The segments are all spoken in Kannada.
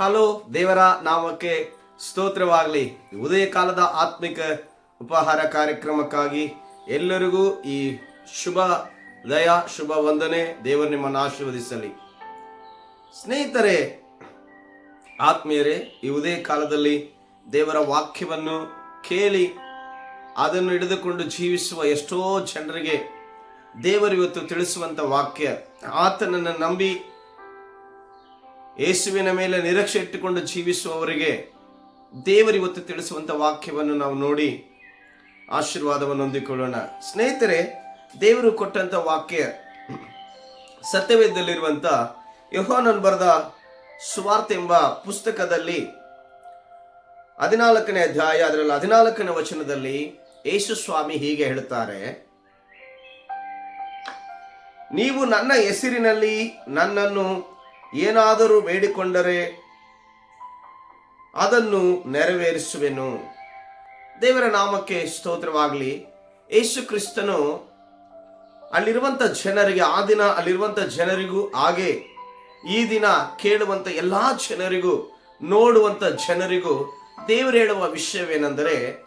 ಹಲೋ ದೇವರ ನಾಮಕ್ಕೆ ಸ್ತೋತ್ರವಾಗಲಿ. ಉದಯ ಕಾಲದ ಆತ್ಮಿಕ ಉಪಹಾರ ಕಾರ್ಯಕ್ರಮಕ್ಕಾಗಿ ಎಲ್ಲರಿಗೂ ಈ ಶುಭ ದಯ, ಶುಭ ವಂದನೆ ದೇವರು ನಿಮ್ಮನ್ನು ಆಶೀರ್ವದಿಸಲಿ. ಸ್ನೇಹಿತರೆ, ಆತ್ಮೀಯರೇ, ಈ ಉದಯ ಕಾಲದಲ್ಲಿ ದೇವರ ವಾಕ್ಯವನ್ನು ಕೇಳಿ ಅದನ್ನು ಹಿಡಿದುಕೊಂಡು ಜೀವಿಸುವ ಎಷ್ಟೋ ಜನರಿಗೆ ದೇವರು ಇವತ್ತು ತಿಳಿಸುವಂತ ವಾಕ್ಯ, ಆತನನ್ನು ನಂಬಿ ಯೇಸುವಿನ ಮೇಲೆ ನಿರೀಕ್ಷೆ ಇಟ್ಟುಕೊಂಡು ಜೀವಿಸುವವರಿಗೆ ದೇವರು ಇವತ್ತು ತಿಳಿಸುವಂತ ವಾಕ್ಯವನ್ನು ನಾವು ನೋಡಿ ಆಶೀರ್ವಾದವನ್ನು ಹೊಂದಿಕೊಳ್ಳೋಣ. ಸ್ನೇಹಿತರೆ, ದೇವರು ಕೊಟ್ಟಂತ ವಾಕ್ಯ ಸತ್ಯವೇದದಲ್ಲಿರುವಂಥ ಯಹೋನನ್ ಬರೆದ ಸುವಾರ್ತೆ ಎಂಬ ಪುಸ್ತಕದಲ್ಲಿ ಹದಿನಾಲ್ಕನೇ ಅಧ್ಯಾಯ, ಅದರಲ್ಲಿ ಹದಿನಾಲ್ಕನೇ ವಚನದಲ್ಲಿ ಯೇಸು ಸ್ವಾಮಿ ಹೀಗೆ ಹೇಳುತ್ತಾರೆ, ನೀವು ನನ್ನ ಹೆಸರಿನಲ್ಲಿ ನನ್ನನ್ನು ಏನಾದರೂ ಬೇಡಿಕೊಂಡರೆ ಅದನ್ನು ನೆರವೇರಿಸುವೆನು. ದೇವರ ನಾಮಕ್ಕೆ ಸ್ತೋತ್ರವಾಗಲಿ. ಯೇಸು ಕ್ರಿಸ್ತನು ಅಲ್ಲಿರುವಂತ ಜನರಿಗೆ, ಆ ದಿನ ಅಲ್ಲಿರುವಂತ ಜನರಿಗೂ ಹಾಗೆ ಈ ದಿನ ಕೇಳುವಂತ ಎಲ್ಲಾ ಜನರಿಗೂ ನೋಡುವಂತ ಜನರಿಗೂ ದೇವರು ಹೇಳುವ ವಿಷಯವೇನೆಂದರೆ,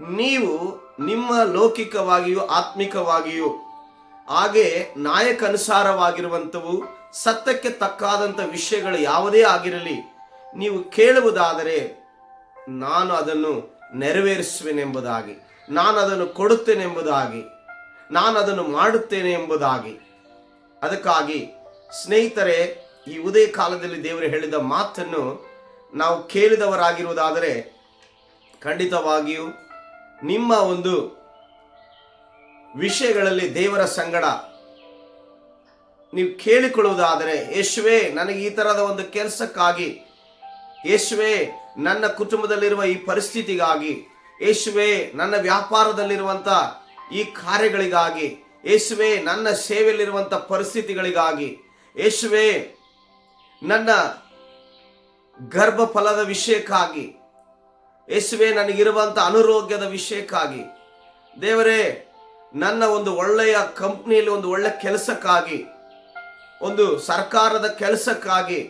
ನೀವು ನಿಮ್ಮ ಲೌಕಿಕವಾಗಿಯೂ ಆತ್ಮಿಕವಾಗಿಯೂ ಹಾಗೆ ನಾಯಕನುಸಾರವಾಗಿರುವಂಥವು ಸತ್ಯಕ್ಕೆ ತಕ್ಕಾದಂಥ ವಿಷಯಗಳು ಯಾವುದೇ ಆಗಿರಲಿ, ನೀವು ಕೇಳುವುದಾದರೆ ನಾನು ಅದನ್ನು ನೆರವೇರಿಸುವೆನೆಂಬುದಾಗಿ, ನಾನು ಅದನ್ನು ಕೊಡುತ್ತೇನೆಂಬುದಾಗಿ, ನಾನು ಅದನ್ನು ಮಾಡುತ್ತೇನೆ ಎಂಬುದಾಗಿ. ಅದಕ್ಕಾಗಿ ಸ್ನೇಹಿತರೆ, ಈ ಉದಯ ಕಾಲದಲ್ಲಿ ದೇವರು ಹೇಳಿದ ಮಾತನ್ನು ನಾವು ಕೇಳಿದವರಾಗಿರುವುದಾದರೆ ಖಂಡಿತವಾಗಿಯೂ ನಿಮ್ಮ ಒಂದು ವಿಷಯಗಳಲ್ಲಿ ದೇವರ ಸಂಗಡ. ನೀವು ಕೇಳಿಕೊಳ್ಳುವುದಾದರೆ, ಯೇಸುವೆ, ನನಗೆ ಈ ತರದ ಒಂದು ಕೆಲಸಕ್ಕಾಗಿ, ಯೇಸುವೆ, ನನ್ನ ಕುಟುಂಬದಲ್ಲಿರುವ ಈ ಪರಿಸ್ಥಿತಿಗಾಗಿ, ಯೇಸುವೆ, ನನ್ನ ವ್ಯಾಪಾರದಲ್ಲಿರುವಂತ ಈ ಕಾರ್ಯಗಳಿಗಾಗಿ, ಯೇಸುವೆ, ನನ್ನ ಸೇವೆಯಲ್ಲಿರುವಂಥ ಪರಿಸ್ಥಿತಿಗಳಿಗಾಗಿ, ಯೇಸುವೆ, ನನ್ನ ಗರ್ಭಫಲದ ವಿಷಯಕ್ಕಾಗಿ, ಯೇಸುವೆ, ನನಗಿರುವಂಥ ಅನಾರೋಗ್ಯದ ವಿಷಯಕ್ಕಾಗಿ. ದೇವರೇ ನನ್ನ ಒಂದು ಒಳ್ಳೆಯ ಕಂಪ್ನಿಯಲ್ಲಿ ಒಂದು ಒಳ್ಳೆ ಕೆಲಸಕ್ಕಾಗಿ, ಒಂದು ಸರ್ಕಾರದ ಕೆಲಸಕ್ಕಾಗಿ,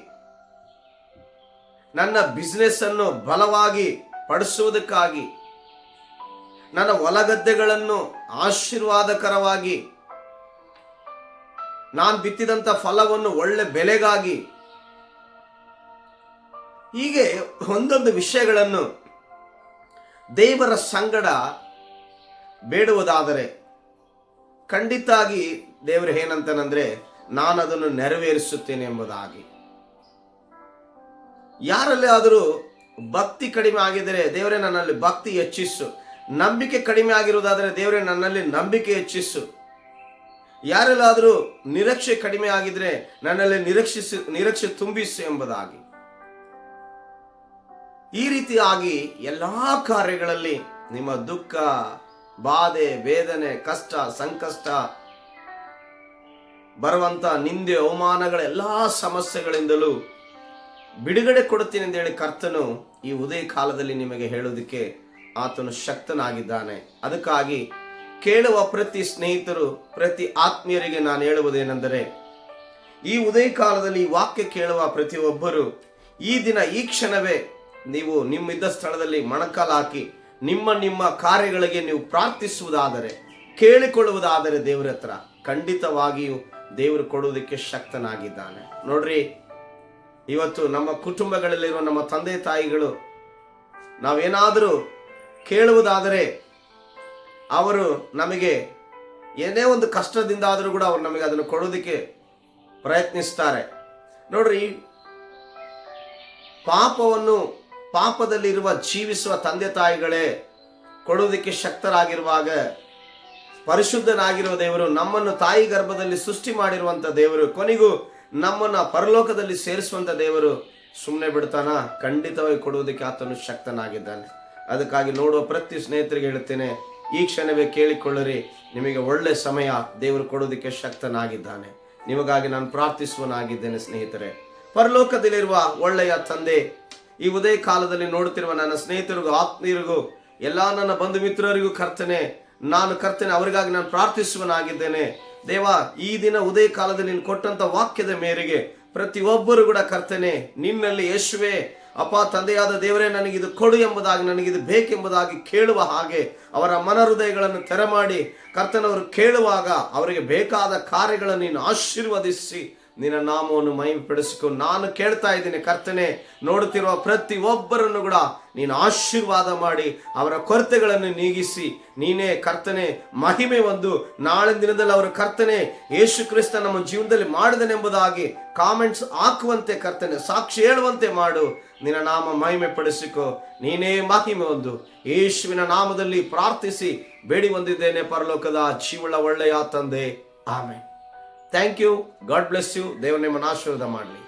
ನನ್ನ ಬಿಸ್ನೆಸ್ ಅನ್ನು ಬಲವಾಗಿ ಪಡಿಸುವುದಕ್ಕಾಗಿ, ನನ್ನ ಹೊಲಗದ್ದೆಗಳನ್ನು ಆಶೀರ್ವಾದಕರವಾಗಿ, ನಾನು ಬಿತ್ತಿದಂತ ಫಲವನ್ನು ಒಳ್ಳೆ ಬೆಲೆಗಾಗಿ, ಹೀಗೆ ಒಂದೊಂದು ವಿಷಯಗಳನ್ನು ದೇವರ ಸಂಗಡ ಬೇಡುವುದಾದರೆ ಖಂಡಿತಾಗಿ ದೇವರು ಏನಂತನಂದ್ರೆ ನಾನು ಅದನ್ನು ನೆರವೇರಿಸುತ್ತೇನೆ ಎಂಬುದಾಗಿ. ಯಾರಲ್ಲಿ ಆದರೂ ಭಕ್ತಿ ಕಡಿಮೆ ಆಗಿದರೆ ದೇವರೇ ನನ್ನಲ್ಲಿ ಭಕ್ತಿ ಹೆಚ್ಚಿಸು. ನಂಬಿಕೆ ಕಡಿಮೆ ಆಗಿರುವುದಾದರೆ ದೇವರೇ ನನ್ನಲ್ಲಿ ನಂಬಿಕೆ ಹೆಚ್ಚಿಸು. ಯಾರಲ್ಲಾದರೂ ನಿರೀಕ್ಷೆ ಕಡಿಮೆ ಆಗಿದ್ರೆ ನನ್ನಲ್ಲಿ ನಿರೀಕ್ಷಿಸಿ, ನಿರೀಕ್ಷೆ ತುಂಬಿಸು ಎಂಬುದಾಗಿ. ಈ ರೀತಿಯಾಗಿ ಎಲ್ಲಾ ಕಾರ್ಯಗಳಲ್ಲಿ ನಿಮ್ಮ ದುಃಖ ಬಾಧೆ, ವೇದನೆ, ಕಷ್ಟ, ಸಂಕಷ್ಟ, ಬರುವಂತ ನಿಂದೆ, ಅವಮಾನಗಳ ಎಲ್ಲಾ ಸಮಸ್ಯೆಗಳಿಂದಲೂ ಬಿಡುಗಡೆ ಕೊಡುತ್ತೀನಿ ಹೇಳಿ ಕರ್ತನು ಈ ಉದಯ ಕಾಲದಲ್ಲಿ ನಿಮಗೆ ಹೇಳೋದಕ್ಕೆ ಆತನು ಶಕ್ತನಾಗಿದ್ದಾನೆ. ಅದಕ್ಕಾಗಿ ಕೇಳುವ ಪ್ರತಿ ಸ್ನೇಹಿತರು, ಪ್ರತಿ ಆತ್ಮೀಯರಿಗೆ ನಾನು ಹೇಳುವುದೇನೆಂದರೆ, ಈ ಉದಯ ಕಾಲದಲ್ಲಿ ವಾಕ್ಯ ಕೇಳುವ ಪ್ರತಿಯೊಬ್ಬರು ಈ ದಿನ ಈ ಕ್ಷಣವೇ ನೀವು ನಿಮ್ಮಿದ್ದ ಸ್ಥಳದಲ್ಲಿ ಮೊಣಕಾಲು ಹಾಕಿ ನಿಮ್ಮ ನಿಮ್ಮ ಕಾರ್ಯಗಳಿಗೆ ನೀವು ಪ್ರಾರ್ಥಿಸುವುದಾದರೆ, ಕೇಳಿಕೊಳ್ಳುವುದಾದರೆ ದೇವರ ಹತ್ರ ಖಂಡಿತವಾಗಿಯೂ ದೇವರು ಕೊಡುವುದಕ್ಕೆ ಶಕ್ತನಾಗಿದ್ದಾನೆ. ನೋಡ್ರಿ, ಇವತ್ತು ನಮ್ಮ ಕುಟುಂಬಗಳಲ್ಲಿರುವ ನಮ್ಮ ತಂದೆ ತಾಯಿಗಳು ನಾವೇನಾದರೂ ಕೇಳುವುದಾದರೆ ಅವರು ನಮಗೆ ಏನೇ ಒಂದು ಕಷ್ಟದಿಂದ ಆದರೂ ಕೂಡ ಅವರು ನಮಗೆ ಅದನ್ನು ಕೊಡೋದಕ್ಕೆ ಪ್ರಯತ್ನಿಸ್ತಾರೆ. ನೋಡ್ರಿ ಪಾಪವನ್ನು ಪಾಪದಲ್ಲಿರುವ ಜೀವಿಸುವ ತಂದೆ ತಾಯಿಗಳೇ ಕೊಡೋದಕ್ಕೆ ಶಕ್ತರಾಗಿರುವಾಗ ಪರಿಶುದ್ಧನಾಗಿರುವ ದೇವರು ನಮ್ಮನ್ನು ತಾಯಿ ಗರ್ಭದಲ್ಲಿ ಸೃಷ್ಟಿ ಮಾಡಿರುವಂತ ದೇವರು, ಕೊನೆಗೂ ನಮ್ಮನ್ನ ಪರಲೋಕದಲ್ಲಿ ಸೇರಿಸುವಂತ ದೇವರು ಸುಮ್ಮನೆ ಬಿಡ್ತಾನ? ಖಂಡಿತವಾಗಿ ಕೊಡುವುದಕ್ಕೆ ಆತನು ಶಕ್ತನಾಗಿದ್ದಾನೆ. ಅದಕ್ಕಾಗಿ ನೋಡುವ ಪ್ರತಿ ಸ್ನೇಹಿತರಿಗೆ ಹೇಳುತ್ತೇನೆ ಈ ಕ್ಷಣವೇ ಕೇಳಿಕೊಳ್ಳಿರಿ, ನಿಮಗೆ ಒಳ್ಳೆ ಸಮಯ ದೇವರು ಕೊಡೋದಕ್ಕೆ ಶಕ್ತನಾಗಿದ್ದಾನೆ. ನಿಮಗಾಗಿ ನಾನು ಪ್ರಾರ್ಥಿಸುವನಾಗಿದ್ದೇನೆ ಸ್ನೇಹಿತರೆ. ಪರಲೋಕದಲ್ಲಿರುವ ಒಳ್ಳೆಯ ತಂದೆ ಈ ಉದಯ ಕಾಲದಲ್ಲಿ ನೋಡುತ್ತಿರುವ ನನ್ನ ಸ್ನೇಹಿತರಿಗೂ, ಆತ್ಮೀಯರಿಗೂ, ಎಲ್ಲ ನನ್ನ ಬಂಧು ಮಿತ್ರರಿಗೂ ಕರ್ತನೆ, ನಾನು ಕರ್ತನೆ, ಅವರಿಗಾಗಿ ನಾನು ಪ್ರಾರ್ಥಿಸುವನಾಗಿದ್ದೇನೆ. ದೇವ, ಈ ದಿನ ಉದಯ ಕಾಲದಲ್ಲಿ ನೀನು ಕೊಟ್ಟಂತ ವಾಕ್ಯದ ಮೇರೆಗೆ ಪ್ರತಿಯೊಬ್ಬರು ಕೂಡ ಕರ್ತನೆ, ನಿನ್ನಲ್ಲಿ ಯೇಸುವೆ, ಅಪ್ಪ, ತಂದೆಯಾದ ದೇವರೇ ಇದು ಕೊಡು ಎಂಬುದಾಗಿ ನನಗಿದು ಬೇಕೆಂಬುದಾಗಿ ಕೇಳುವ ಹಾಗೆ ಅವರ ಮನಹೃದಯಗಳನ್ನು ತೆರೆ ಮಾಡಿ ಕರ್ತನವರು ಕೇಳುವಾಗ ಅವರಿಗೆ ಬೇಕಾದ ಕಾರ್ಯಗಳನ್ನು ನೀನು ಆಶೀರ್ವದಿಸಿ ನಿನ್ನ ನಾಮವನ್ನು ಮಹಿಮೆಪಡಿಸಿಕೊ. ನಾನು ಕೇಳ್ತಾ ಇದ್ದೀನಿ, ಕರ್ತನೆ, ನೋಡುತ್ತಿರುವ ಪ್ರತಿ ಒಬ್ಬರನ್ನು ಕೂಡ ನೀನು ಆಶೀರ್ವಾದ ಮಾಡಿ, ಅವರ ಕೊರತೆಗಳನ್ನು ನೀಗಿಸಿ. ನೀನೇ ಕರ್ತನೆ, ಮಹಿಮೆ ಒಂದು. ನಾಳೆ ದಿನದಲ್ಲಿ ಅವರ ಕರ್ತನೆ, ಯೇಸು ಕ್ರಿಸ್ತ ನಮ್ಮ ಜೀವನದಲ್ಲಿ ಮಾಡಿದನೆಂಬುದಾಗಿ ಕಾಮೆಂಟ್ಸ್ ಹಾಕುವಂತೆ ಕರ್ತನೆ, ಸಾಕ್ಷಿ ಹೇಳುವಂತೆ ಮಾಡು. ನಿನ್ನ ನಾಮ ಮಹಿಮೆ ಪಡಿಸಿಕೊ ನೀನೇ ಮಹಿಮೆ ಒಂದು. ಯೇಸುವಿನ ನಾಮದಲ್ಲಿ ಪ್ರಾರ್ಥಿಸಿ ಬೇಡಿ ಬಂದಿದ್ದೇನೆ ಪರಲೋಕದ ಜೀವಳ ಒಳ್ಳೆಯ ತಂದೆ. ಆಮೇಲೆ thank you God bless you ದೇವರು ನಿಮ್ಮನ್ನು ಆಶೀರ್ವಾದ ಮಾಡಲಿ